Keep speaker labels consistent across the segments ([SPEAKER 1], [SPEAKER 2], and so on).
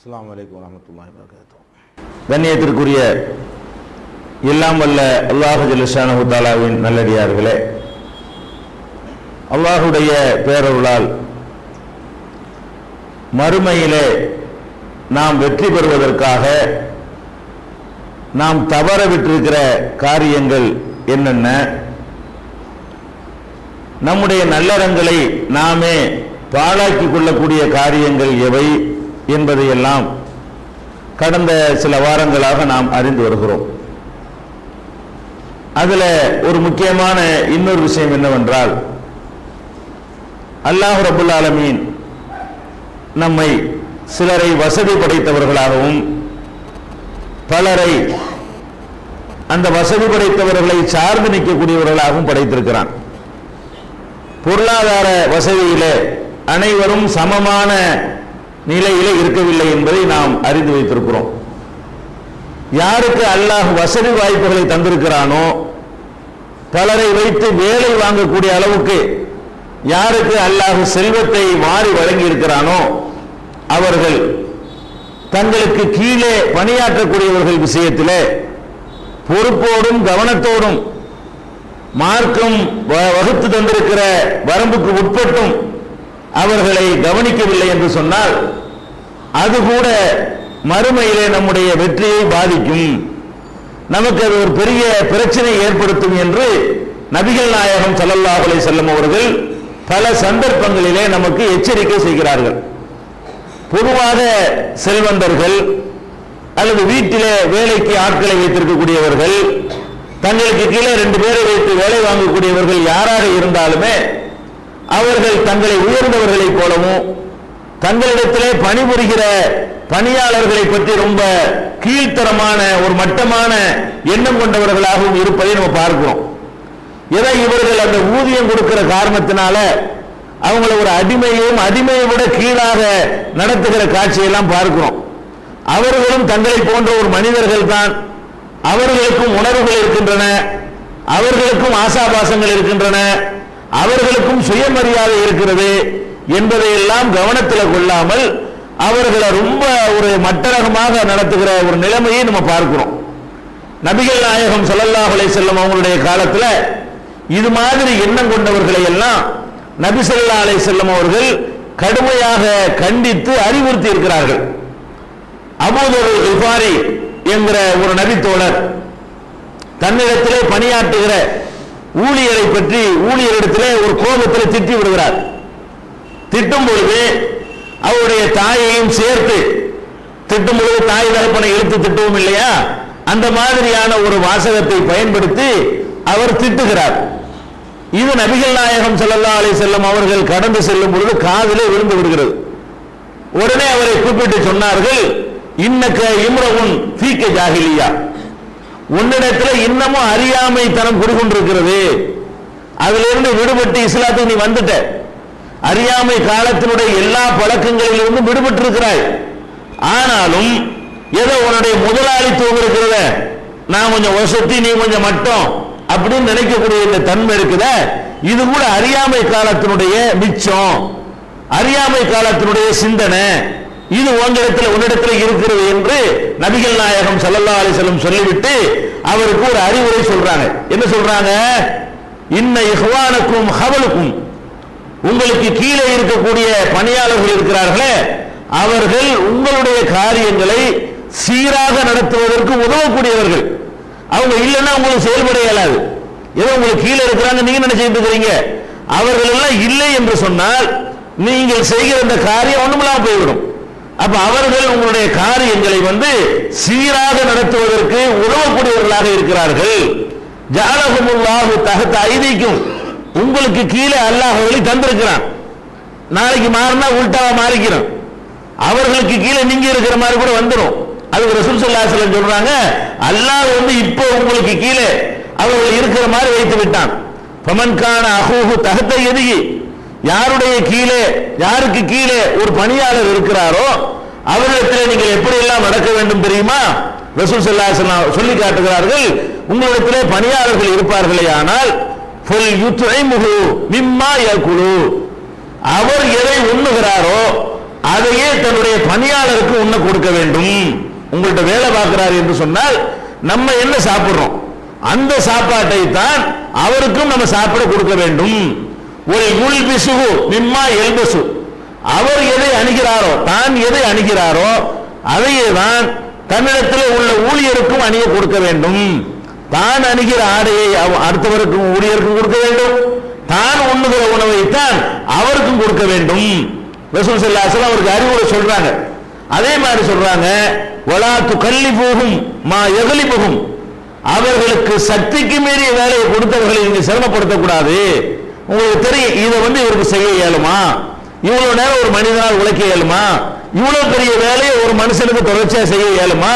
[SPEAKER 1] அஸ்லாம் வலைக்கம் வரமத்துல்லாஹி வரகாத்துஹு
[SPEAKER 2] கண்ணியத்திற்குரிய எல்லாம் வல்ல அல்லாஹு ஜலிஷானு தாலாவின் நல்லடியார்களே அல்லாஹுடைய பேரருளால் மறுமையிலே நாம் வெற்றி பெறுவதற்காக நாம் தவற விட்டிருக்கிற காரியங்கள் என்னென்ன? நம்முடைய நல்லறங்களை நாமே பாழாக்கி கொள்ளக்கூடிய காரியங்கள் எவை? என்பதையெல்லாம் கடந்த சில வாரங்களாக நாம் அறிந்து வருகிறோம். அதுல ஒரு முக்கியமான இன்னொரு விஷயம் என்னவென்றால் அல்லாஹ் ரபுல் ஆலமீன் நம்மை சிலரை வசதி படைத்தவர்களாகவும் பலரை அந்த வசதி படைத்தவர்களை சார்ந்து நிற்கக்கூடியவர்களாகவும் படைத்திருக்கிறான். பொருளாதார வசதியிலே அனைவரும் சமமான நிலையிலே இருக்கவில்லை என்பதை நாம் அறிந்து வைத்திருக்கிறோம். யாருக்கு அல்லாஹ் வசதி வாய்ப்புகளை தந்திருக்கிறானோ பலரை வைத்து வேலை வாங்கக்கூடிய அளவுக்கு யாருக்கு அல்லாஹ் செல்வத்தை மாறி வழங்கி இருக்கிறானோ அவர்கள் தங்களுக்கு கீழே பணியாற்றக்கூடியவர்கள் விஷயத்தில் பொறுப்போடும் கவனத்தோடும் மார்க்கம் வ- வகுத்து தந்திருக்கிற வரம்புக்கு உட்பட்டும் அவர்களை கவனிக்கவில்லை என்று சொன்னால் அது கூட மறுமையிலே நம்முடைய வெற்றியை பாதிக்கும். நமக்கு அது ஒரு பெரிய பிரச்சனை ஏற்படுத்தும் என்று நபிகள் நாயகம் ஸல்லல்லாஹு அலைஹி செல்லம் அவர்கள் பல சந்தர்ப்பங்களிலே நமக்கு எச்சரிக்கை செய்கிறார்கள். பொதுவாக செல்வந்தர்கள் அல்லது வீட்டிலே வேலைக்கு ஆட்களை வைத்திருக்கக்கூடியவர்கள் தங்களுக்கு கீழே ரெண்டு பேரை வைத்து வேலை வாங்கக்கூடியவர்கள் யாராக இருந்தாலுமே அவர்கள் தங்களை உயர்ந்தவர்களைப் போலவும் தங்களிடத்திலே பணிபுரிகிற பணியாளர்களை பற்றி ரொம்ப கீழ்த்தரமான ஒரு மட்டமான எண்ணம் கொண்டவர்களாகவும் இருப்பதை நம்ம பார்க்கிறோம். ஏதோ இவர்கள் அந்த ஊதியம் கொடுக்கிற காரணத்தினால அவங்கள ஒரு அடிமையும் அடிமையை விட கீழாக நடத்துகிற காட்சியெல்லாம் பார்க்கிறோம். அவர்களும் தங்களை போன்ற ஒரு மனிதர்கள் தான். அவர்களுக்கும் உணர்வுகள் இருக்கின்றன. அவர்களுக்கும் ஆசாபாசங்கள் இருக்கின்றன. அவர்களுக்கும் சுயமரியாதை இருக்கிறது. என்பதையெல்லாம் கவனத்தில் கொள்ளாமல் அவர்களை ரொம்ப ஒரு மட்டரகமாக நடத்துகிற ஒரு நிலைமையை நம்ம பார்க்கிறோம். நபிகள் நாயகம் சல்லல்லாஹலை செல்லும் அவங்களுடைய காலத்தில் இது மாதிரி எண்ணம் கொண்டவர்களை எல்லாம் நபி ஸல்லல்லாஹு செல்லும் அவர்கள் கடுமையாக கண்டித்து அறிவுறுத்தி இருக்கிறார்கள். அபூதர் இஃபாரி என்கிற ஒரு நபித்தோழர் தன்னிடத்திலே பணியாற்றுகிற ஊழியரை பற்றி ஊழியரிடத்திலே ஒரு கோபத்தில் திட்டி விடுகிறார். திட்டும் பொழுது அவருடைய தாயையும் சேர்த்து திட்டும் பொழுது தாய் தரப்பனை இழுத்து திட்டவும் இல்லையா? அந்த மாதிரியான ஒரு வாசகத்தை பயன்படுத்தி அவர் திட்டுகிறார். இது நபிகள் நாயகம் செல்லல்லா அலைஹி செல்லம் அவர்கள் கடந்து செல்லும் பொழுது காதிலே விழுந்து விடுகிறது. உடனே அவரை கூப்பிட்டு சொன்னார்கள் இன்னக்க இம்ரவுன் தீக்க ஜாகிலியா உன்னிடத்தில் இன்னமும் அறியாமை தனம் குடிகொண்டிருக்கிறது. அதிலிருந்து விடுபட்டு இஸ்லாத்துக்கு நீ வந்துட்ட. அறியாமை காலத்தினுடைய எல்லா பழக்கங்களிலிருந்தும் விடுபட்டு இருக்கிறாய் ஆனாலும் ஏதோ உன்னுடைய முதலாளித்துவம் இருக்கிறத நான் கொஞ்சம் வசதி நீ கொஞ்சம் மட்டும் அப்படின்னு நினைக்கக்கூடிய இந்த தன்மை இருக்குத. இது கூட அறியாமை காலத்தினுடைய மிச்சம் அறியாமை காலத்தினுடைய சிந்தனை. இது உங்களிடத்தில் உன்னிடத்தில் இருக்கிறது என்று நபிகள் நாயகம் சல்லல்லா அலிசலம் சொல்லிவிட்டு அவருக்கு ஒரு அறிவுரை சொல்றாங்க. என்ன சொல்றாங்க? இன்ன இஹ்வானுக்கும் ஹவலுக்கும் உங்களுக்கு கீழே இருக்கக்கூடிய பணியாளர்கள் இருக்கிறார்களே அவர்கள் உங்களுடைய காரியங்களை சீராக நடத்துவதற்கு உதவக்கூடியவர்கள். அவங்க இல்லைன்னா உங்களுக்கு செயல்பட இயலாது. ஏதோ உங்களுக்கு கீழே இருக்கிறாங்க நீங்க நினைச்சிட்டு இருக்கிறீங்க? அவர்கள் எல்லாம் இல்லை என்று சொன்னால் நீங்கள் செய்கிற இந்த காரியம் ஒண்ணுமில்லாம போய்விடும். அப்ப அவர்கள் உங்களுடைய காரியங்களை வந்து சீராக நடத்துவதற்கு உதவக்கூடியவர்களாக இருக்கிறார்கள். ஜாலகுமுல்லாஹு தகத்த ஐதீக்கும். உங்களுக்கு கீழே அல்லாஹ் வழி தந்திருக்கிறான். நாளைக்கு மாறினா உள்டாவா மாறிக்கிறோம். அவர்களுக்கு கீழே நீங்க இருக்கிற மாதிரி கூட வந்துடும் அது ரசூல் ஸல்லல்லாஹு சொல்றாங்க அல்லாஹ் வந்து இப்போ உங்களுக்கு கீழே அவர்கள் இருக்கிற மாதிரி வைத்து விட்டான். பமன்கான அஹூஹு தகத்த எதுகி யாருடைய கீழே யாருக்கு கீழே ஒரு பணியாளர் இருக்கிறாரோ அவரிடத்தில் நீங்கள் எப்படி எல்லாம் நடக்க வேண்டும் தெரியுமா? ரசூல் சொல்லி காட்டுகிறார்கள் உங்களிடத்திலே பணியாளர்கள் இருப்பார்களே ஆனால் அவர் எதை உண்ணுகிறாரோ அதையே தன்னுடைய பணியாளருக்கு உண்ண கொடுக்க வேண்டும். உங்கள்கிட்ட வேலை பார்க்கிறார் என்று சொன்னால் நம்ம என்ன சாப்பிடுறோம்? அந்த சாப்பாட்டை தான் அவருக்கும் நம்ம சாப்பிட கொடுக்க வேண்டும். ஒரு உள் பிசுகு மிம்மா எல்பசு. அவர் எதை அணுகிறாரோ தான் எதை அணுகிறாரோ அதையே தான் தன்னிடத்தில் உள்ள ஊழியருக்கும் அணிய கொடுக்க வேண்டும். தான் அணுகிற ஆடையை அடுத்தவருக்கும் ஊழியருக்கும் கொடுக்க வேண்டும். தான் உண்ணுகிற உணவை தான் அவருக்கும் கொடுக்க வேண்டும். ரசூல் செல்லாசல் அவருக்கு அறிவுரை சொல்றாங்க. அதே மாதிரி சொல்றாங்க வளாத்து கள்ளி போகும் மா எகலி போகும் அவர்களுக்கு சக்திக்கு மீறிய வேலையை கொடுத்தவர்களை நீங்க சிரமப்படுத்தக்கூடாது. உங்களுக்கு தெரியும் இதை வந்து இவருக்கு செய்ய இயலுமா? இவ்வளவு நேரம் ஒரு மனிதனால் உழைக்க இயலுமா? இவ்வளவு பெரிய வேலையை ஒரு மனுஷனுக்கு தொடர்ச்சியா செய்ய இயலுமா?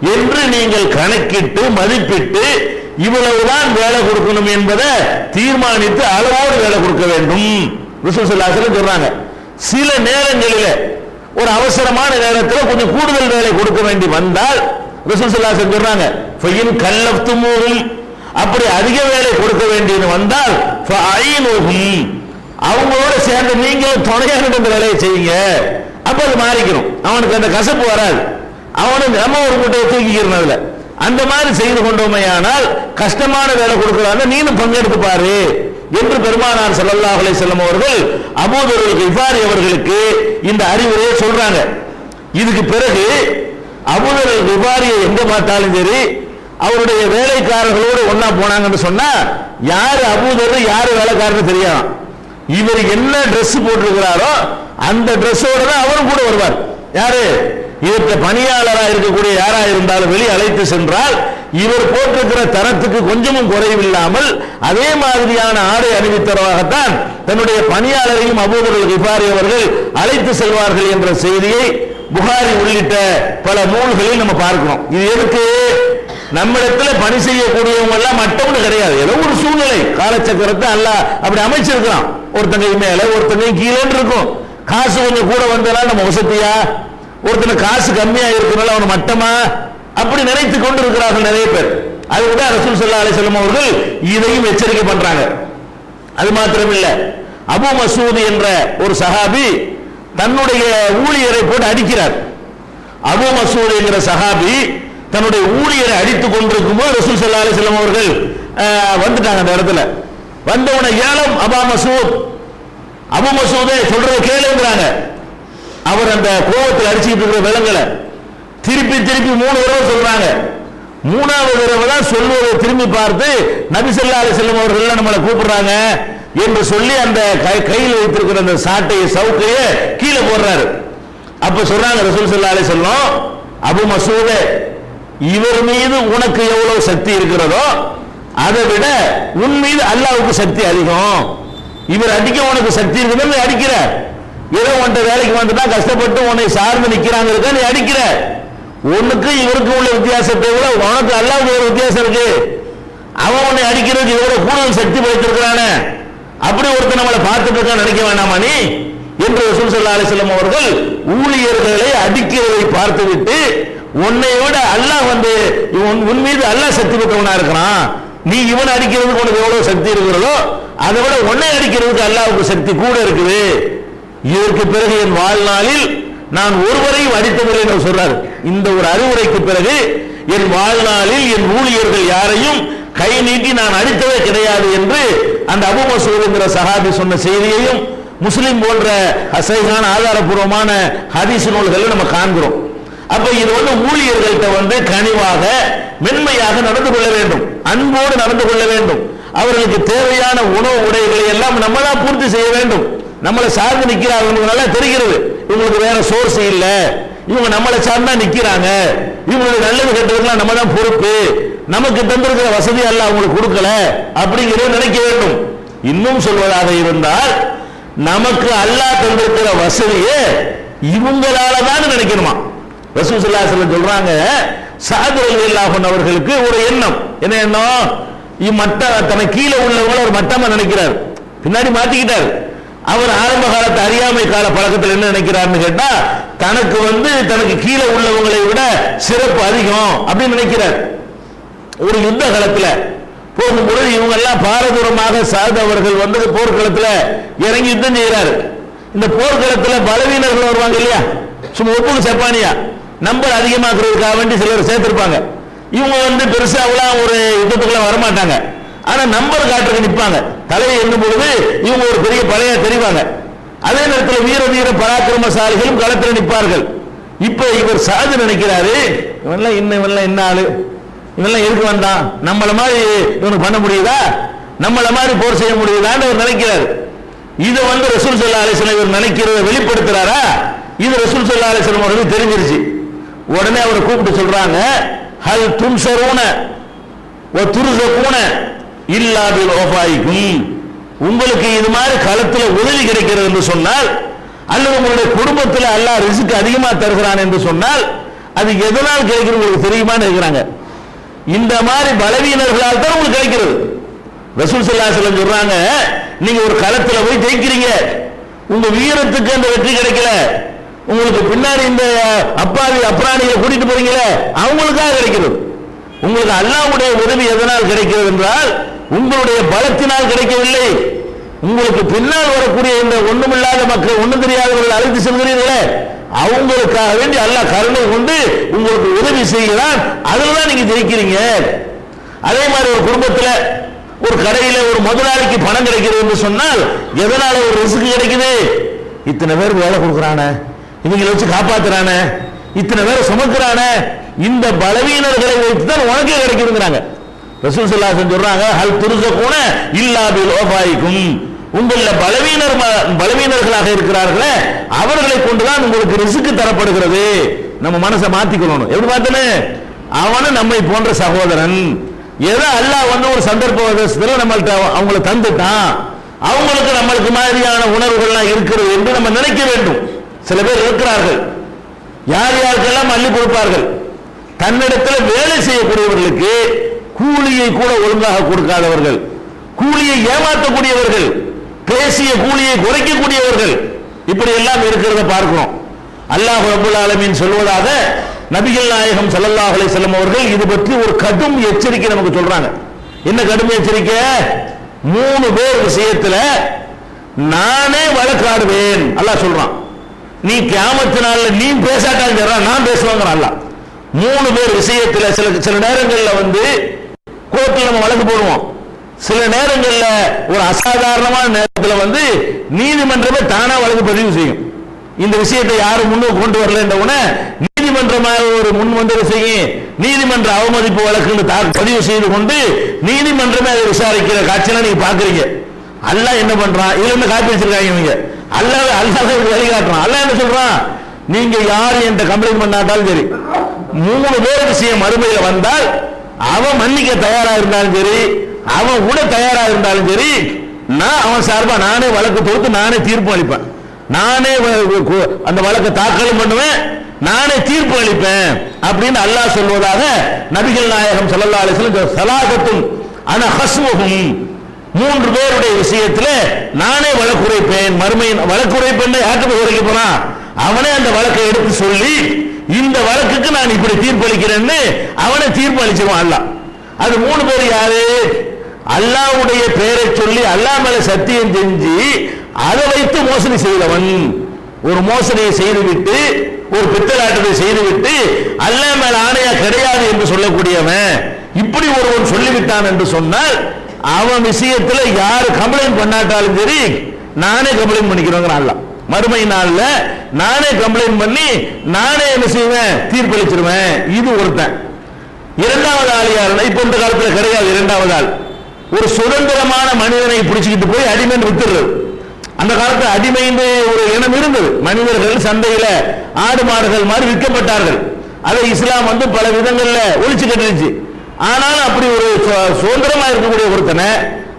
[SPEAKER 2] என்று நீங்கள் கணக்கிட்டு மதிப்பிட்டு இவ்வளவுதான் வேலை கொடுக்கணும் என்பதை தீர்மானித்து அளவோடு வேலை கொடுக்க வேண்டும். ரசூல் சொல்றாங்க. சில நேரங்களில் ஒரு அவசரமான நேரத்தில் கொஞ்சம் கூடுதல் வேலை கொடுக்க வேண்டி வந்தால் ரசூல் சொல்றாங்க அப்படி அதிக வேலை கொடுக்க வேண்டியது வந்தால் ஃபஐனுஹும் அவங்களோட சேர்ந்து நீங்க துணையாக இந்த வேலையை செய்யுங்க. அப்ப அது மாறிக்கணும் அவனுக்கு அந்த கசப்பு வராது. அவனுக்கு நம்ம ஒரு மூட்டையை தூக்கிக்கிறதுல அந்த மாதிரி செய்து கொண்டோமையானால் கஷ்டமான வேலை கொடுக்கறாங்க நீனும் பங்கெடுத்து பாரு என்று பெருமானார் ஸல்லல்லாஹு அலை வஸல்லம் அவர்கள் அபூதருல் இவ்வாறு அவர்களுக்கு இந்த அறிவுரையை சொல்றாங்க. இதுக்கு பிறகு அபூதர்கள் கிஃபாரியை எங்க பார்த்தாலும் சரி அவருடைய வேலைக்காரர்களோடு ஒன்னா போனாங்கன்னு சொன்னா யாரு அபூதர் யாரு வேலைக்காரன்னு தெரியும். இவர் என்ன Dress போட்டிருக்கிறாரோ அந்த ட்ரெஸ்ஸோட தான் அவரும் கூட வருவார். யாரு? இதற்கு பணியாளராக இருக்கக்கூடிய யாரா இருந்தாலும் வெளியே அழைத்து சென்றால் இவர் போட்டிருக்கிற தரத்துக்கு கொஞ்சமும் குறைவில்லாமல் அதே மாதிரியான ஆடை அணிவித்தரவாகத்தான் தன்னுடைய பணியாளரையும் அபூதர்கள் கிஃபாரி அவர்கள் அழைத்து செல்வார்கள் என்ற செய்தியை புகாரி உள்ளிட்ட பல நூல்களில் நம்ம பார்க்கிறோம். இது எதுக்கு? நம்மிடத்துல பணி செய்யக்கூடியவங்க எல்லாம் மட்டம்னு கிடையாது. ஏதோ ஒரு சூழ்நிலை. காலச்சக்கரத்தை அல்ல. அப்படி அமைச்சிருக்கிறான். ஒருத்தங்க மேல ஒருத்தங்க கீழே இருக்கும். காசு கொஞ்சம் கூட வந்தனால நம்ம வசதியா? ஒருத்தனுக்கு காசு கம்மியா இருக்கிறனால அவன் மட்டமா அப்படி நினைத்து கொண்டு இருக்கிறார்கள் நிறைய பேர். அதுக்கு தான் ரசூல் ஸல்லல்லாஹு அலைஹி வஸல்லம் அவர்கள் இதையும் எச்சரிக்கை பண்றாங்க. அது மாத்திரமில்லை. அபு மசூத் என்ற ஒரு சஹாபி தன்னுடைய ஊழியரை போட்டு அடிக்கிறார். அபு மசூத் என்கிற சஹாபி தன்னுடைய ஊழியரை அடித்துக் கொண்டிருக்கும் போது ரசூல் சல்லா அலி செல்லம் அவர்கள் வந்துட்டாங்க அந்த இடத்துல. வந்தவன ஏலம் அபா மசூத்? அபு மசூதே சொல்றதை கேளுங்கிறாங்க. அவர் அந்த கோவத்தில் அடிச்சுக்கிட்டு இருக்கிற விலங்கலை திருப்பி திருப்பி மூணு தடவை சொல்றாங்க. மூணாவது தடவை தான் சொல்வதை திரும்பி பார்த்து நபி ஸல்லல்லாஹு செல்லும் அவர்கள் நம்மளை கூப்பிடுறாங்க என்று சொல்லி அந்த கை- கையில் வைத்திருக்கிற அந்த சாட்டையை சவுக்கையை கீழே போடுறாரு. அப்ப சொல்றாங்க ரசூல் ஸல்லல்லாஹு அலைஹி அபு மசூதே இவர் மீது உனக்கு எவ்வளவு சக்தி இருக்கிறதோ அதை விட உன் மீது அல்லாவுக்கு சக்தி அதிகம். இவர் அடிக்க உனக்கு சக்தி இருக்குதுன்னு அடிக்கிறார் அடிக்கிற. ஏதோ உன்ட்ட வேலைக்கு வந்துட்டா கஷ்டப்பட்டு உன்னை சார்ந்து நிக்கிறாங்க இருக்க நீ அடிக்கிற. உனக்கு இவருக்கு உள்ள வித்தியாசத்தை விட உனக்கு அல்லாவுக்கு ஒரு வித்தியாசம் இருக்கு. அவன் உன்னை அடிக்கிறதுக்கு இவரோட கூடுதல் சக்தி படைத்திருக்கிறானே. அப்படி ஒருத்தர் நம்மளை பார்த்துட்டு இருக்கான்னு நினைக்க வேண்டாமா நீ? என்று ரசூல் சல்லா அலிஸ்லாம் அவர்கள் ஊழியர்களை அடிக்கிறதை பார்த்துவிட்டு உன்னை விட அல்லாஹ் வந்து உன் உன் மீது அல்லாஹ் சக்தி பெற்றவனா இருக்கிறான். நீ இவன் அடிக்கிறதுக்கு உனக்கு எவ்வளவு சக்தி இருக்கிறதோ அதை விட உன்னை அடிக்கிறதுக்கு அல்லாவுக்கு சக்தி கூட இருக்குது. இதற்கு பிறகு என் வாழ்நாளில் நான் ஒருவரையும் அடித்ததில்லை என்று சொல்றார். இந்த ஒரு அறிவுரைக்கு பிறகு என் வாழ்நாளில் என் ஊழியர்கள் யாரையும் கை நீட்டி நான் அடித்ததே கிடையாது என்று அந்த அபு மசூத் என்கிற சஹாபி சொன்ன செய்தியையும் முஸ்லிம் போன்ற அசைகான ஆதாரபூர்வமான ஹதீஸ் நூல்களை நம்ம காண்கிறோம். அப்ப இது வந்து ஊழியர்கள்ட்ட வந்து கனிவாக மென்மையாக நடந்து கொள்ள வேண்டும். அன்போடு நடந்து கொள்ள வேண்டும். அவர்களுக்கு தேவையான உணவு உடைகளை எல்லாம் நம்ம தான் பூர்த்தி செய்ய வேண்டும். நம்மளை சார்ந்து நிக்கிறாங்க நல்லா தெரிகிறது. இவங்களுக்கு வேற சோர்ஸ் இல்லை. இவங்க நம்மளை சார்ந்தா நிற்கிறாங்க இவங்களுக்கு நல்லது கெட்டதுக்கெல்லாம் நம்ம தான் பொறுப்பு. நமக்கு தந்திருக்கிற வசதி எல்லாம் அவங்களுக்கு கொடுக்கல அப்படிங்கிறத நினைக்க வேண்டும். இன்னும் சொல்வதாக இருந்தால் நமக்கு அல்லாஹ் தந்திருக்கிற வசதியை இவங்களால தான் நினைக்கணுமா? ரசூல் சொல்றாங்க சாத் அவர்களுக்கு ஒரு எண்ணம். என்ன எண்ணம்? மட்ட தனக்கு கீழே உள்ளவங்கள ஒரு மட்டமா நினைக்கிறார். பின்னாடி மாத்திக்கிட்டார் அவர் ஆரம்ப காலத்து அறியாமை கால பழக்கத்தில் என்ன நினைக்கிறார்னு கேட்டா தனக்கு வந்து தனக்கு கீழே உள்ளவங்களை விட சிறப்பு அதிகம் அப்படின்னு நினைக்கிறார். ஒரு யுத்த காலத்தில் போகும்பொழுது இவங்க எல்லாம் பாரதூரமாக சார்ந்தவர்கள் வந்து போர்க்களத்தில் இறங்கி யுத்தம் செய்கிறாரு. இந்த போர்க்களத்தில் பலவீனர்கள் வருவாங்க இல்லையா? சும்மா ஒப்புக்கு செப்பானியா நம்பர் அதிகமாக்குறதுக்காக வேண்டி சிலர் சேர்த்திருப்பாங்க. இவங்க வந்து பெருசாக ஒரு யுத்தத்துக்குள்ள வரமாட்டாங்க. ஆனா நம்பர் காட்டுறதுக்கு நிற்பாங்க தலையை எண்ணும் பொழுது இவங்க ஒரு பெரிய பழைய தெரிவாங்க. அதே நேரத்தில் வீர வீர பராக்கிரமசாலிகளும் களத்தில் நிற்பார்கள். இப்ப இவர் சாது நினைக்கிறாரு இவன்லாம் இன்னும் இவன்லாம் என்ன ஆளு இவன்லாம் எதுக்கு வந்தான்? நம்மள மாதிரி இவனுக்கு பண்ண முடியுதா? நம்மள மாதிரி போர் செய்ய முடியுதான்னு அவர் நினைக்கிறார். இதை வந்து ரசூல் சல்லா அலிஸ்லாம் இவர் நினைக்கிறத வெளிப்படுத்துறாரா? இது ரசூல் சல்லா அலிஸ்லாம் அவர்களுக்கு தெரிஞ்சிருச்சு. உடனே அவரை கூப்பிட்டு சொல்றாங்க ஹல் துன்சரூன ஒ துருசக்கூன இல்லாபில் ஓபாய்க்கும் உங்களுக்கு இது மாதிரி களத்துல உதவி கிடைக்கிறது என்று சொன்னால் அல்லது உங்களுடைய குடும்பத்தில் அல்லாஹ் ரிசுக்கு அதிகமா தருகிறான் என்று சொன்னால் அது எதனால் கிடைக்கிறது உங்களுக்கு தெரியுமான்னு இருக்கிறாங்க இந்த மாதிரி பலவீனர்களால் தான் உங்களுக்கு கிடைக்கிறது. ரசூல் ஸல்லல்லாஹு அலைஹி சொல்றாங்க நீங்க ஒரு களத்துல போய் ஜெயிக்கிறீங்க. உங்க வீரத்துக்கு அந்த வெற்றி கிடைக்கல. உங்களுக்கு பின்னாடி இந்த அப்பாவி அப்ராணிகளை கூட்டிட்டு போறீங்களே அவங்களுக்காக கிடைக்கிறது. உங்களுக்கு அல்லாவுடைய உதவி எதனால் கிடைக்கிறது என்றால் உங்களுடைய பலத்தினால் கிடைக்கவில்லை. உங்களுக்கு பின்னால் வரக்கூடிய இந்த ஒண்ணுமில்லாத மக்கள் ஒண்ணும் தெரியாதவர்கள் அழைத்து செல்கிறீர்களே அவங்களுக்காக வேண்டி அல்ல கருணை கொண்டு உங்களுக்கு உதவி செய்கிறான். அதில் தான் நீங்க ஜெயிக்கிறீங்க. அதே மாதிரி ஒரு குடும்பத்தில் ஒரு கடையில் ஒரு முதலாளிக்கு பணம் கிடைக்கிறது என்று சொன்னால் எதனால ஒரு ரிஸ்க் கிடைக்குது? இத்தனை பேர் வேலை கொடுக்குறானே இவங்களை வச்சு காப்பாத்துறானே இத்தனை பேரை சுமக்கிறானே இந்த பலவீனர்களை வைத்து தான் உனக்கே கிடைக்குதுங்கிறாங்க. ரசூல் சல்லாசன் சொல்றாங்க ஹல் துருச கூட பில் ஓபாய்க்கும் உங்களில் பலவீனர் பலவீனர்களாக இருக்கிறார்களே அவர்களை கொண்டுதான் உங்களுக்கு ரிசுக்கு தரப்படுகிறது. நம்ம மனசை மாத்திக்கணும் எப்படி பார்த்தனே அவனும் நம்மை போன்ற சகோதரன். ஏதோ அல்லாஹ் வந்து ஒரு சந்தர்ப்ப வசத்துல நம்மள்ட்ட அவங்கள தந்துட்டான். அவங்களுக்கு நம்மளுக்கு மாதிரியான உணர்வுகள்லாம் இருக்கிறது என்று நம்ம நினைக்க வேண்டும். சில பேர் இருக்கிறார்கள். யார் யாருக்கெல்லாம் அள்ளி கொடுப்பார்கள்? தன்னிடத்தில் வேலை செய்யக்கூடியவர்களுக்கு கூலியை கூட ஒழுங்காக கொடுக்காதவர்கள். கூலியை ஏமாற்றக்கூடியவர்கள் பேசிய கூலியை குறைக்கக்கூடியவர்கள். இப்படி எல்லாம் இருக்கிறத பார்க்கிறோம். அல்லாஹ் ரபுல் ஆலமீன் சொல்வதாக நபிகள் நாயகம் சல்லல்லாஹ் அலை செல்லம் அவர்கள் இது பற்றி ஒரு கடும் எச்சரிக்கை நமக்கு சொல்றாங்க. என்ன கடும் எச்சரிக்கை? மூணு பேர் விஷயத்தில் நானே வழக்காடுவேன். அல்லாஹ் சொல்றான். நீ கியாமத்து நீ பேசாட்டாலும் நான் பேசுவாங்க நல்லா மூணு பேர் விஷயத்தில் சில சில நேரங்களில் வந்து கோர்ட்டில் நம்ம வழக்கு போடுவோம். சில நேரங்களில் ஒரு அசாதாரணமான நேரத்தில் வந்து நீதிமன்றமே தானா வழக்கு பதிவு செய்யும். இந்த விஷயத்தை யாரும் முன்னுக்கு கொண்டு வரல உடனே நீதிமன்றமாக ஒரு முன் வந்து செய்யும். நீதிமன்ற அவமதிப்பு வழக்குன்னு தா- பதிவு செய்து கொண்டு நீதிமன்றமே அதை விசாரிக்கிற காட்சியெல்லாம் நீங்க பாக்குறீங்க அல்ல என்ன பண்றான்? இதுல இருந்து காப்பி வச்சிருக்காங்க இவங்க. அல்ல அல்லாத வழிகாட்டுறான். அல்ல என்ன சொல்றான்? நீங்க யார் என்கிட்ட கம்ப்ளைண்ட் பண்ணாட்டாலும் சரி. மூணு பேர் விஷயம் மறுமையில வந்தால் அவன் மன்னிக்க தயாரா இருந்தாலும் சரி அவன் விட தயாரா இருந்தாலும் சரி நான் அவன் சார்பா நானே வழக்கு தொடுத்து நானே தீர்ப்பு அளிப்பேன். நானே அந்த வழக்கை தாக்கலும் பண்ணுவேன் நானே தீர்ப்பு அளிப்பேன் அப்படின்னு அல்லாஹ் சொல்வதாக நபிகள் நாயகம் சல்லா அலிஸ்லம் சலாகத்தும் அன மூன்று பேருடைய விஷயத்தில் நானே வழக்குரைப்பேன் மறுமையின் வழக்குரைப்பேன் யாருக்கு உரைக்க போனா? அவனே அந்த வழக்கை எடுத்து சொல்லி இந்த வழக்குக்கு நான் இப்படி தீர்ப்பளிக்கிறேன்னு அவனை தீர்ப்பு அளிச்சிருவான் அல்லாஹ். அது மூணு பேர் யாரு? அல்லாவுடைய பெயரை சொல்லி அல்லாஹ் மேல சத்தியம் செஞ்சு அதை வைத்து மோசடி செய்தவன். ஒரு மோசடியை செய்துவிட்டு ஒரு பித்தலாட்டத்தை செய்துவிட்டு அல்லா மேல ஆணையா கிடையாது என்று சொல்லக்கூடியவன். இப்படி ஒருவன் சொல்லிவிட்டான் என்று சொன்னால் அவன் விஷயத்தில் யார் கம்ப்ளைண்ட் பண்ணாட்டாலும் சரி நானே கம்ப்ளைண்ட் பண்ணிக்கிறோங்கிற அல்லாஹ். மறுமை நாள்ல நானே கம்ப்ளைண்ட் பண்ணி நானே என்ன செய்வேன்? தீர்ப்பளிச்சிருவேன். இது ஒருத்தன். இரண்டாவது ஆள் யாருன்னா இப்ப இந்த காலத்துல கிடையாது இரண்டாவது ஆள். ஒரு சுதந்திரமான மனிதனை பிடிச்சுக்கிட்டு போய் அடிமைன்னு வித்துடுறது அந்த காலத்துல அடிமைன்னு ஒரு இனம் இருந்தது. மனிதர்கள் சந்தையில ஆடு மாடுகள் மாதிரி விற்கப்பட்டார்கள். அதை இஸ்லாம் வந்து பல விதங்கள்ல ஒழிச்சு கட்டிருச்சு. ஆனாலும் அப்படி ஒரு சு- சுதந்திரமா இருக்கக்கூடிய ஒருத்தனை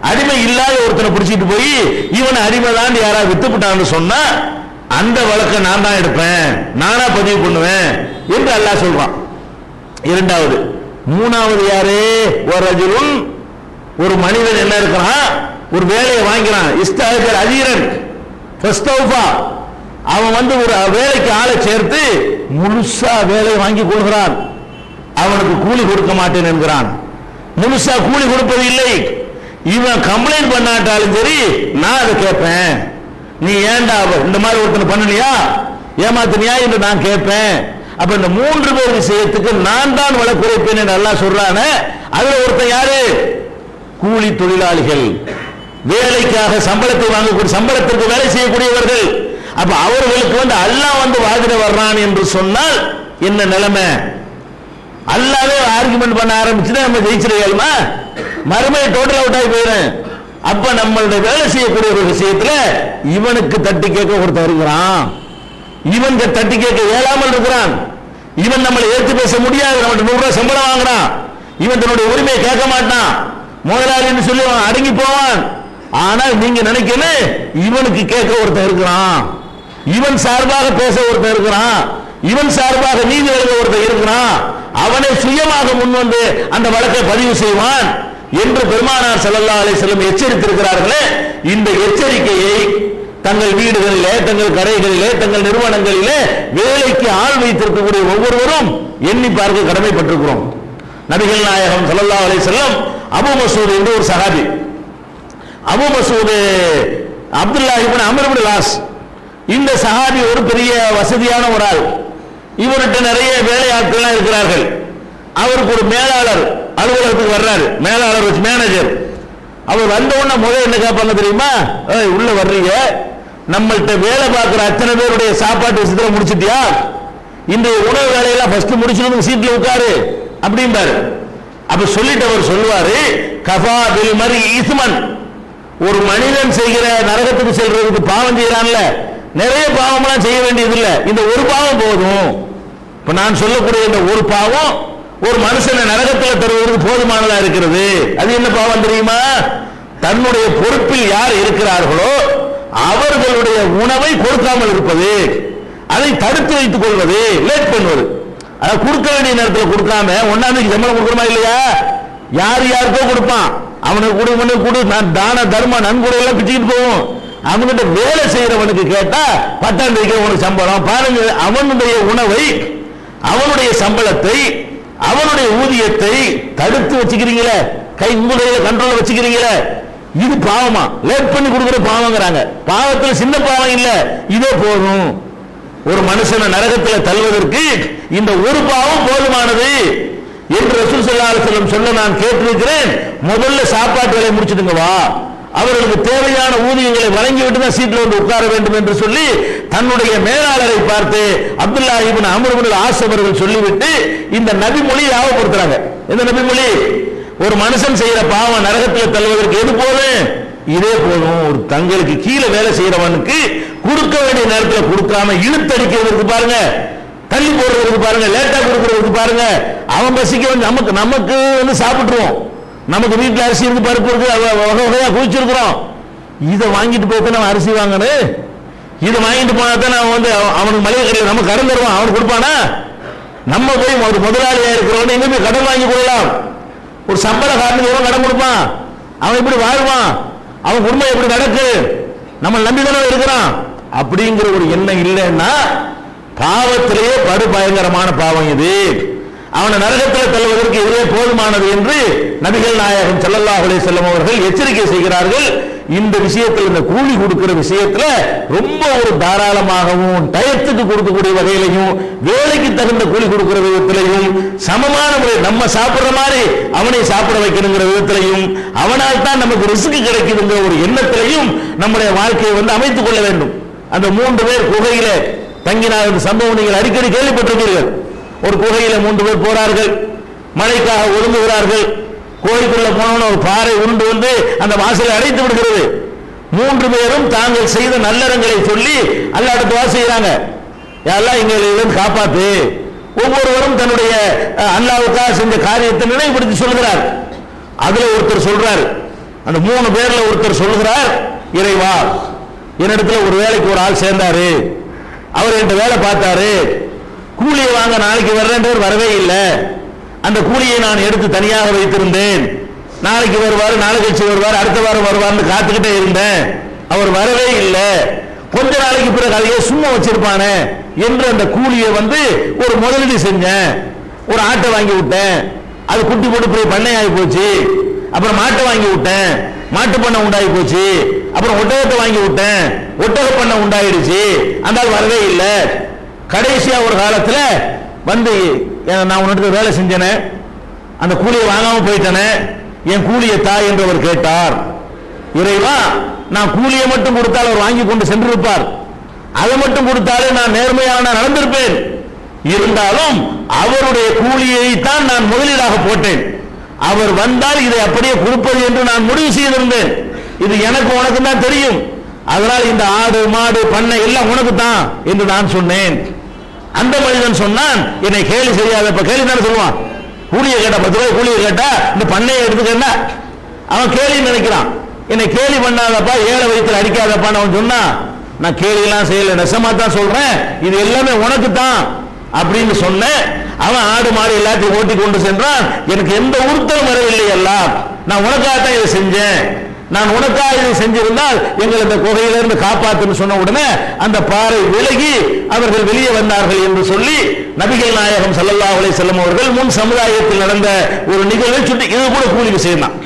[SPEAKER 2] அடிமை இல்லாத ஒருத்தனை பிடிச்சிட்டு போய் இவனை அடிமை தான் யாராவது வித்துப்பட்டான்னு சொன்னா அந்த வழக்கை நான் தான் எடுப்பேன் நானா பதிவு பண்ணுவேன் என்று அல்லாஹ் சொல்றான். இரண்டாவது மூணாவது யாரு? ஒரு ரஜுலுன் ஒரு மனிதன் என்ன இருக்கிறான்? ஒரு வேலையை வாங்கிறான். இஸ்தாகர் அஜீரன் அவன் வந்து ஒரு வேலைக்கு ஆளை சேர்த்து முழுசா வேலையை வாங்கி கொள்கிறான். அவனுக்கு கூலி கொடுக்க மாட்டேன் என்கிறான். முழுசா கூலி கொடுப்பது இல்லை. இவன் கம்ப்ளைண்ட் பண்ணாட்டாலும் சரி நான் அதை கேட்பேன். நீ ஏன்டா இந்த மாதிரி ஒருத்தனை பண்ணலையா ஏமாத்தினியா என்று நான் கேட்பேன். அப்ப இந்த மூன்று பேர் விஷயத்துக்கு நான் தான் வழக்கு குறைப்பேன் என்று நல்லா சொல்றான அதுல ஒருத்தன் யாரு? கூலி தொழிலாளிகள். வேலைக்காக சம்பளத்தை வாங்கக்கூடிய சம்பளத்திற்கு வேலை செய்யக்கூடியவர்கள். அப்ப அவர்களுக்கு வந்து அல்லாஹ் வந்து வாதிட வர்றான் என்று சொன்னால் என்ன நிலைமை? அல்லாவே ஆர்குமெண்ட் பண்ண ஆரம்பிச்சுன்னா நம்ம ஜெயிச்சிருக்கோமா மறுமையை டோட்டல் அவுட் ஆகி போயிடும் அப்ப நம்மளுடைய வேலை செய்யக்கூடிய ஒரு விஷயத்துல இவனுக்கு தட்டி கேட்க ஒருத்தன் இருக்கிறான். இவனுக்கு தட்டி கேட்க இயலாமல் இருக்கிறான். இவன் நம்மளை ஏற்று பேச முடியாது நம்ம நூறு ரூபாய் சம்பளம் வாங்குறான். இவன் தன்னுடைய உரிமையை கேட்க மாட்டான். முதலாளின்னு சொல்லி அவன் அடங்கி போவான். ஆனால் நீங்க நினைக்கணும் இவனுக்கு கேட்க ஒருத்தன் இருக்கிறான். இவன் சார்பாக பேச ஒருத்தன் இருக்கிறான். இவன் சார்பாக நீதி எழுத ஒருத்தன் இருக்கிறான். அவனை சுயமாக முன்வந்து அந்த வழக்கை பதிவு செய்வான். என்று பெருமானார் செல்லல்லா அலை செல்லும் எச்சரித்திருக்கிறார்களே இந்த எச்சரிக்கையை தங்கள் வீடுகளிலே தங்கள் கடைகளிலே தங்கள் நிறுவனங்களிலே வேலைக்கு ஆள் வைத்திருக்கக்கூடிய ஒவ்வொருவரும் எண்ணி பார்க்க கடமைப்பட்டிருக்கிறோம். நபிகள் நாயகம் ஸல்லல்லாஹு அலை வஸல்லம் அபு மசூத் என்று ஒரு சகாபி Abu Masood Abdullah ibn Amr loss. இந்த சகாபி ஒரு பெரிய வசதியான ஒரு ஆள். இவர்கிட்ட நிறைய வேலை ஆட்கள்லாம் இருக்கிறார்கள். அவருக்கு ஒரு மேலாளர் அலுவலகத்துக்கு வர்றாரு. மேலாளர் வச்சு மேனேஜர் அவர் வந்த உடனே முதல் என்ன கேட்பாங்க தெரியுமா? உள்ள வர்றீங்க. நம்மள்கிட்ட வேலை பார்க்குற அத்தனை பேருடைய சாப்பாட்டு விஷயத்துல முடிச்சிட்டியா? இன்றைய உணவு வேலையெல்லாம் ஃபர்ஸ்ட் முடிச்சுட்டு சீட்டில் உட்காரு. அப்படிம்பாரு. அப்ப சொல்லிட்டு அவர் சொல்லுவாரு கஃபா பில் மரி ஈஸ்மன் ஒரு மனிதன் செய்கிற நரகத்துக்கு செல்றதுக்கு பாவம் செய்யறான்ல. நிறைய பாவம்லாம் செய்ய வேண்டியது இல்லை இந்த ஒரு பாவம் போதும். இப்ப நான் சொல்லக்கூடிய இந்த ஒரு பாவம் ஒரு மனுஷனை நரகத்தில் தருவதற்கு போதுமானதா இருக்கிறது. அது என்ன பாவம் தெரியுமா? தன்னுடைய பொறுப்பில் யார் இருக்கிறார்களோ அவர்களுடைய உணவை கொடுக்காமல் இருப்பது அதை தடுத்து வைத்துக் கொள்வது லேட் பண்ணுவது. அதாவது கொடுக்க வேண்டிய நேரத்தில் கொடுக்காம ஒன்னாந்தேதி சம்பளம் கொடுக்கணுமா இல்லையா? யார் யாருக்கோ கொடுப்பான். அவனுக்கு கொடு இவனுக்கு கொடு நான் தான தர்ம நன்கொடை எல்லாம் பிச்சுக்கிட்டு போவோம். அவன்கிட்ட வேலை செய்யறவனுக்கு கேட்டா பத்தாம் தேதிக்கு உனக்கு சம்பளம். பாருங்க அவனுடைய உணவை அவனுடைய சம்பளத்தை அவனுடைய ஊதியத்தை தடுத்து வச்சுக்கிறீங்களே கை உங்களுடைய கண்ட்ரோல் வச்சுக்கிறீங்களே இது பாவமா? லேட் பண்ணி கொடுக்குற பாவங்கிறாங்க. பாவத்துல சின்ன பாவம் இல்ல இதே போதும். ஒரு மனுஷனை நரகத்தில் தள்ளுவதற்கு இந்த ஒரு பாவம் போதுமானது என்று ரசூல் ஸல்லல்லாஹு சொல்ல நான் கேட்டிருக்கிறேன். முதல்ல சாப்பாட்டு வேலையை முடிச்சிடுங்க வா. அவர்களுக்கு தேவையான ஊதியங்களை வழங்கிவிட்டு தான் சீட்டில் வந்து உட்கார வேண்டும் என்று சொல்லி தன்னுடைய மேலாளரை பார்த்து அப்துல்லா இபின் அமருபுல் ஆசவர்கள் சொல்லிவிட்டு இந்த நபிமொழி யாவப்படுத்துறாங்க. இந்த நபிமொழி ஒரு மனுஷன் செய்யற பாவம் நரகத்தில் தள்ளுவதற்கு எது போதும்? இதே போதும். ஒரு தங்களுக்கு கீழே வேலை செய்யறவனுக்கு கொடுக்க வேண்டிய நேரத்தில் கொடுக்காம இழுத்தடிக்கிறதுக்கு பாருங்க. தள்ளி போடுறதுக்கு பாருங்க. லேட்டா கொடுக்கறதுக்கு பாருங்க. அவன் பசிக்க வந்து நமக்கு நமக்கு வந்து சாப்பிட்டுருவோம். நமக்கு வீட்டில் அரிசி இருக்கு பருப்பு இருக்கு அவ- வகை வகையாக குளிச்சிருக்கிறோம் இதை வாங்கிட்டு போய் நம்ம அரிசி வாங்கணும். இதை வாங்கிட்டு போனா தான் அவன் வந்து அவன் அவனுக்கு மளிகை கிடையாது நம்ம கடன் தருவான். அவனுக்கு கொடுப்பானா? நம்ம போய் ஒரு முதலாளியா இருக்கிறவன் எங்க போய் கடன் வாங்கி போடலாம் ஒரு சம்பள காரணத்துக்கு எவன் கடன் கொடுப்பான்? அவன் எப்படி வாழ்வான்? அவன் குடும்பம் எப்படி நடக்கு? நம்ம நம்பி தானே இருக்கிறான். அப்படிங்கிற ஒரு எண்ணம் இல்லைன்னா பாவத்திலேயே படு பயங்கரமான பாவம் இது. அவனை நரகத்தில் தள்ளுவதற்கு இதுவே போதுமானது என்று நபிகள் நாயகம் செல்லல்லா அலே வஸல்லம் அவர்கள் எச்சரிக்கை செய்கிறார்கள். இந்த விஷயத்தில் இந்த கூலி கொடுக்கிற விஷயத்துல ரொம்ப ஒரு தாராளமாகவும் டயத்துக்கு கொடுக்கக்கூடிய வகையிலையும் வேலைக்கு தகுந்த கூலி கொடுக்கிற விதத்திலையும் சமமான முறை நம்ம சாப்பிடுற மாதிரி அவனை சாப்பிட வைக்கணுங்கிற விதத்திலையும் அவனால் தான் நமக்கு ரிஸ்க் கிடைக்குதுங்கிற ஒரு எண்ணத்திலையும் நம்முடைய வாழ்க்கையை வந்து அமைத்துக் கொள்ள வேண்டும். அந்த மூன்று பேர் குகையில தங்கினார் இந்த சம்பவம் நீங்கள் அடிக்கடி கேள்விப்பட்டிருக்கிறீர்கள் ஒரு குகையில மூன்று பேர் போறார்கள். மழைக்காக ஒதுங்குகிறார்கள் கோயிலுக்குள்ள போனவன ஒரு பாறை உருண்டு வந்து அந்த வாசலை அடைத்து விடுகிறது. மூன்று பேரும் தாங்கள் செய்த நல்லறங்களை சொல்லி அல்லாட்ட துவா செய்யறாங்க எல்லாம் எங்களிலிருந்து காப்பாத்து. ஒவ்வொருவரும் தன்னுடைய அல்லாவுக்காக செஞ்ச காரியத்தை நினைவுபடுத்தி சொல்கிறார். அதுல ஒருத்தர் சொல்றார். அந்த மூணு பேர்ல ஒருத்தர் சொல்கிறார் இறைவா என்னிடத்துல ஒரு வேலைக்கு ஒரு ஆள் சேர்ந்தாரு. அவர் என்கிட்ட வேலை பார்த்தாரு. வாங்க நாளைக்கு வர்றேன்றவர் வரவே இல்லை. அந்த கூலியை நான் எடுத்து தனியாக வைத்திருந்தேன். நாளைக்கு வருவார் நாளை கழிச்சு வருவார் அடுத்த வாரம் வருவார்னு காத்துக்கிட்டே இருந்தேன். அவர் வரவே இல்லை. கொஞ்ச நாளைக்கு பிறகு அதையே சும்மா வச்சிருப்பானே என்று அந்த கூலியை வந்து ஒரு முதலீடு செஞ்சேன். ஒரு ஆட்டை வாங்கி விட்டேன். அது குட்டி போட்டு போய் பண்ணையாகி போச்சு. அப்புறம் மாட்டை வாங்கி விட்டேன். மாட்டு பண்ணை உண்டாகி போச்சு. அப்புறம் ஒட்டகத்தை வாங்கி விட்டேன். ஒட்டக பண்ணை உண்டாயிடுச்சு. அந்த வரவே இல்லை. கடைசியா ஒரு காலத்துல வந்து நான் உன்னிடத்துல வேலை செஞ்சேனே. அந்த கூலியை வாங்காம போயிட்டேனே. என் கூலியை தாய் என்றவர் கேட்டார். இறைவா நான் கூலியை மட்டும் கொடுத்தால் அவர் வாங்கி கொண்டு சென்றிருப்பார். அதை மட்டும் கொடுத்தாலே நான் நேர்மையான நடந்திருப்பேன். இருந்தாலும் அவருடைய கூலியை தான் நான் முதலீடாக போட்டேன். அவர் வந்தால் இதை அப்படியே கொடுப்பது என்று நான் முடிவு செய்திருந்தேன். இது எனக்கு உனக்கு தான் தெரியும். அதனால் இந்த ஆடு மாடு பண்ணை எல்லாம் உனக்கு தான் என்று நான் சொன்னேன். அந்த மனிதன் சொன்னான் என்னை கேலி செய்யாத. இப்ப கேலி தானே சொல்லுவான்? கூலியை கேட்டா பத்து ரூபாய் கூலியை கேட்டா இந்த பண்ணையை எடுத்துக்கன்னா அவன் கேலி நினைக்கிறான். என்னை கேலி பண்ணாதப்பா ஏழை வயிற்றுல அடிக்காதப்பான்னு அவன் சொன்னான். நான் கேலியெல்லாம் செய்யல நெசமா தான் சொல்றேன். இது எல்லாமே உனக்கு தான். அப்படின்னு சொன்னேன் அவன் ஆடு மாடு எல்லாத்தையும் ஓட்டி கொண்டு சென்றான். எனக்கு எந்த உறுத்தலும் வரவில்லை எல்லாம் நான் உனக்காக தான் இதை செஞ்சேன். நான் உனக்காக இதை செஞ்சிருந்தால் எங்களை இந்த குகையிலிருந்து காப்பாத்துன்னு சொன்ன உடனே அந்த பாறை விலகி அவர்கள் வெளியே வந்தார்கள் என்று சொல்லி நபிகள் நாயகம் சல்லல்லா அலை செல்லும் அவர்கள் முன் சமுதாயத்தில் நடந்த ஒரு நிகழ்வை சுட்டி இது கூட கூலி விஷயம் தான்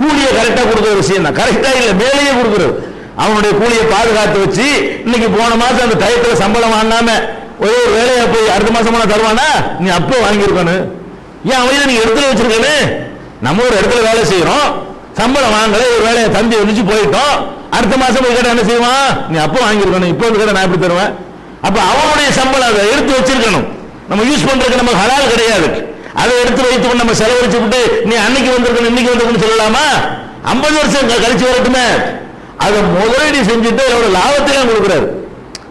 [SPEAKER 2] கூலியை கரெக்டாக கொடுக்குற விஷயம் தான் கரெக்டாக இல்லை மேலேயே கொடுக்குறது. அவனுடைய கூலியை பாதுகாத்து வச்சு இன்னைக்கு போன மாதம் அந்த டயத்துல சம்பளம் வாங்காம ஒரே ஒரு வேலையை போய் அடுத்த மாசம் போனால் தருவானா? நீ அப்போ வாங்கியிருக்கணும். ஏன் அவன் நீங்க இடத்துல வச்சிருக்கனு நம்ம ஒரு இடத்துல வேலை செய்யறோம். சம்பளம் வாங்கல ஒரு வேலையை தந்தி ஒழிச்சு போயிட்டோம். அடுத்த மாசம் போய் கேட்டா என்ன செய்வான்? நீ அப்போ வாங்கியிருக்கணும் இப்போ வந்து கேட்டா நான் எப்படி தருவேன்? அப்ப அவனுடைய சம்பளம் அதை எடுத்து வச்சிருக்கணும். நம்ம யூஸ் பண்றதுக்கு நம்ம ஹலால் கிடையாது. அதை எடுத்து வைத்து நம்ம செலவழிச்சு விட்டு நீ அன்னைக்கு வந்திருக்கணும் இன்னைக்கு வந்திருக்கணும் சொல்லலாமா? ஐம்பது வருஷம் க- கழிச்சு வரட்டுமே. அதை முதலீடு செஞ்சுட்டு அதோட லாபத்தையும் கொடுக்குறாரு.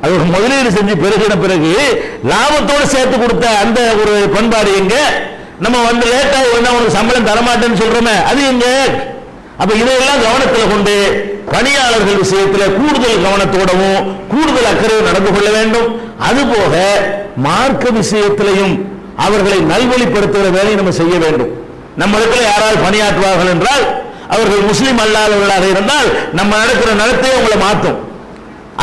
[SPEAKER 2] அது ஒரு முதலீடு செஞ்சு பெருகின பிறகு லாபத்தோடு சேர்த்து கொடுத்த அந்த ஒரு பண்பாடு எங்க? நம்ம வந்து லேட்டா வந்தா உனக்கு சம்பளம் தரமாட்டேன்னு சொல்றோமே. அது எங்க? அப்ப இதையெல்லாம் கவனத்தில் கொண்டு பணியாளர்கள் விஷயத்தில் கூடுதல் கவனத்தோடவும் கூடுதல் அக்கறையும் நடந்து கொள்ள வேண்டும். அதுபோக மார்க்க விஷயத்திலையும் அவர்களை நல்வழிப்படுத்துகிற வேலையை நம்ம செய்ய வேண்டும். நம்ம இடத்துல யாராவது பணியாற்றுவார்கள் என்றால் அவர்கள் முஸ்லீம் அல்லாதவர்களாக இருந்தால் நம்ம நடக்கிற நடத்தையே உங்களை மாற்றும்.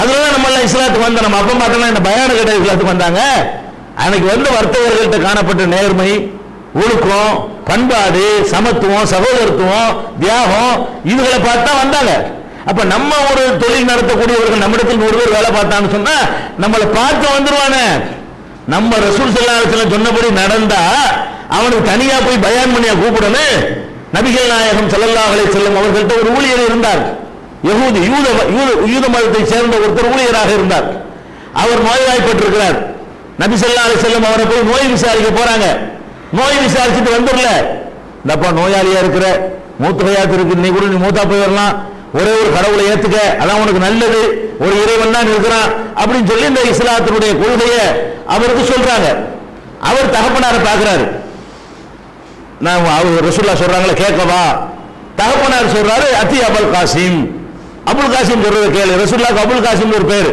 [SPEAKER 2] அதுலதான் நம்ம எல்லாம் இஸ்லாத்துக்கு வந்த நம்ம அப்பா மாட்டெல்லாம் இந்த பயான கட்ட இஸ்லாத்துக்கு வந்தாங்க? அன்னைக்கு வந்து வர்த்தகர்கள்ட்ட காணப்பட்ட நேர்மை ஒழுக்கம் பண்பாடு சமத்துவம் சகோதரத்துவம் தியாகம் இதுகளை பார்த்தா வந்தாங்க. அப்ப நம்ம ஒரு தொழில் நடத்தக்கூடியவர்கள் நம்மிடத்தில் நூறு பேர் வேலை பார்த்தான்னு சொன்னா நம்மளை பார்க்க வந்துருவானே. நம்ம ரசூல் ஸல்லல்லாஹு சொன்னபடி நடந்தா அவனுக்கு தனியா போய் பயான் பண்ணியா கூப்பிடணும். நபிகள் நாயகம் செல்லல்லாஹலை செல்லும் அவர்கள்ட்ட ஒரு ஊழியர் இருந்தார். யகூதி யூத யூத மதத்தை சேர்ந்த ஒருத்தர் ஊழியராக இருந்தார். அவர் நோய்வாய்ப்பட்டிருக்கிறார். நபி ஸல்லல்லாஹு செல்லும் அவரை போய் நோய் விசாரிக்க போறாங்க. நோய் விசாரிச்சுட்டு வந்துடல. இந்தப்பா நோயாளியா இருக்கிற மூத்த பையாத்து இருக்கு நீ கூட நீ மூத்தா வரலாம். ஒரே ஒரு கடவுளை ஏத்துக்க அதான் உனக்கு நல்லது. ஒரு இறைவன் தான் இருக்கிறான் அப்படின்னு சொல்லி இந்த இஸ்லாத்தினுடைய கொள்கையை அவருக்கு சொல்றாங்க. அவர் தகப்பனார பாக்குறாரு நான் அவர் ரசூல்லா சொல்றாங்களே கேட்கவா? தகப்பனார் சொல்றாரு அத்தி அபுல் காசிம். அபுல் காசிம் சொல்றத கேளு. ரசூல்லாக்கு அபுல் காசிம் ஒரு பேர்.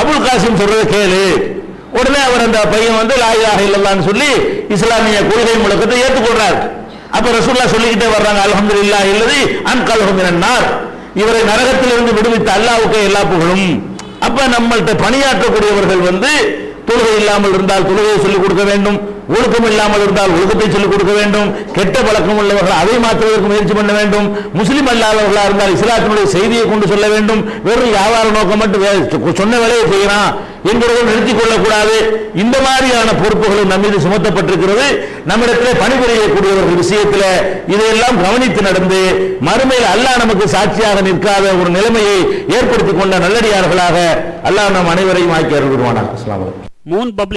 [SPEAKER 2] அபுல் காசிம் சொல்றத கேளு. உடனே அவர் அந்த பையன் வந்து லாயிலாக இல்லல்லான்னு சொல்லி இஸ்லாமிய கொள்கை முழக்கத்தை ஏற்றுக்கொள்றார். அப்ப ரசூல்லா சொல்லிக்கிட்டே வர்றாங்க அலமது இல்லா இல்லது அன்கல்ஹும் மினன்னார் இவரை நரகத்திலிருந்து விடுவித்த அல்லாஹ்வுக்கே எல்லா புகழும். அப்ப நம்மள்ட்ட பணியாற்றக்கூடியவர்கள் வந்து தொழுகை இல்லாமல் இருந்தால் தொழுகையை சொல்லிக் கொடுக்க வேண்டும். ஒழுக்கம் இல்லாமல் இருந்தால் ஒழுக்கத்தை சொல்லிக் கொடுக்க வேண்டும். கெட்ட பழக்கம் உள்ளவர்கள் அதை மாற்றுவதற்கு முயற்சி பண்ண வேண்டும். முஸ்லீம் அல்லாதவர்களா இருந்தால் இஸ்லாத்தினுடைய செய்தியை கொண்டு சொல்ல வேண்டும். வெறும் வியாபார நோக்கம் மட்டும் சொன்ன வேலையை செய்யலாம் என்கிறதை நிறுத்திக் கொள்ளக்கூடாது. இந்த மாதிரியான பொறுப்புகளும் நம்மீது சுமத்தப்பட்டிருக்கிறது. நம்மிடத்தில் பணிபுரியக்கூடியவர்கள் விஷயத்தில் இதையெல்லாம் கவனித்து நடந்து மறுமையில் அல்லாஹ் நமக்கு சாட்சியாக நிற்காத ஒரு நிலைமையை ஏற்படுத்திக் கொண்ட நல்லடியார்களாக அல்லாஹ் நம் அனைவரையும் ஆக்கி அருள்வானா அஸ்ஸலாமு
[SPEAKER 3] மூன் பப்ளிக்